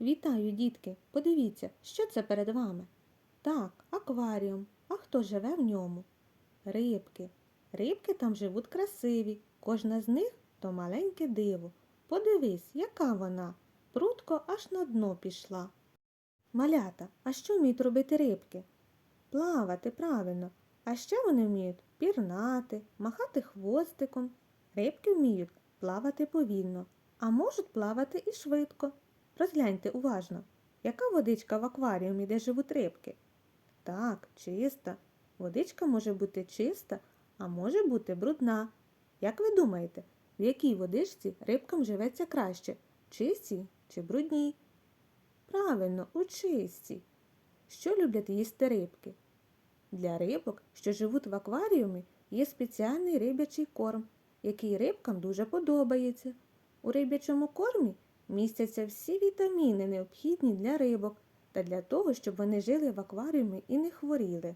Вітаю, дітки! Подивіться, що це перед вами? Так, акваріум. А хто живе в ньому? Рибки. Рибки там живуть красиві. Кожна з них то маленьке диво. Подивись, яка вона. Прудко аж на дно пішла. Малята, а що вміють робити рибки? Плавати правильно. А ще вони вміють пірнати, махати хвостиком. Рибки вміють плавати повільно, а можуть плавати і швидко. Розгляньте уважно, яка водичка в акваріумі, де живуть рибки? Так, чиста. Водичка може бути чиста, а може бути брудна. Як ви думаєте, в якій водичці рибкам живеться краще? Чистій чи брудній? Правильно, у чистій. Що люблять їсти рибки? Для рибок, що живуть в акваріумі, є спеціальний рибячий корм, який рибкам дуже подобається. У рибячому кормі містяться всі вітаміни, необхідні для рибок та для того, щоб вони жили в акваріумі і не хворіли.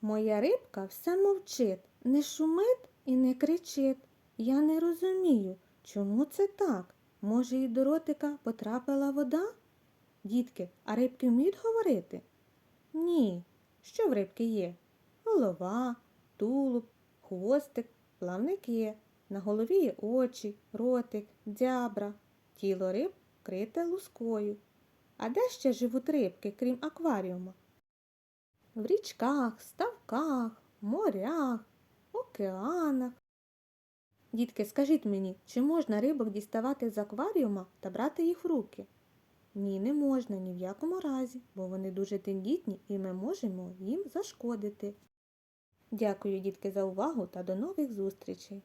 Моя рибка все мовчить, не шумить і не кричить. Я не розумію, чому це так? Може, і до ротика потрапила вода? Дітки, а рибки вміють говорити? Ні. Що в рибки є? Голова, тулуб, хвостик, плавники. На голові є очі, ротик, дзябра. Тіло риб вкрите лускою. А де ще живуть рибки, крім акваріума? В річках, ставках, морях, океанах. Дітки, скажіть мені, чи можна рибок діставати з акваріума та брати їх в руки? Ні, не можна ні в якому разі, бо вони дуже тендітні і ми можемо їм зашкодити. Дякую, дітки, за увагу та до нових зустрічей!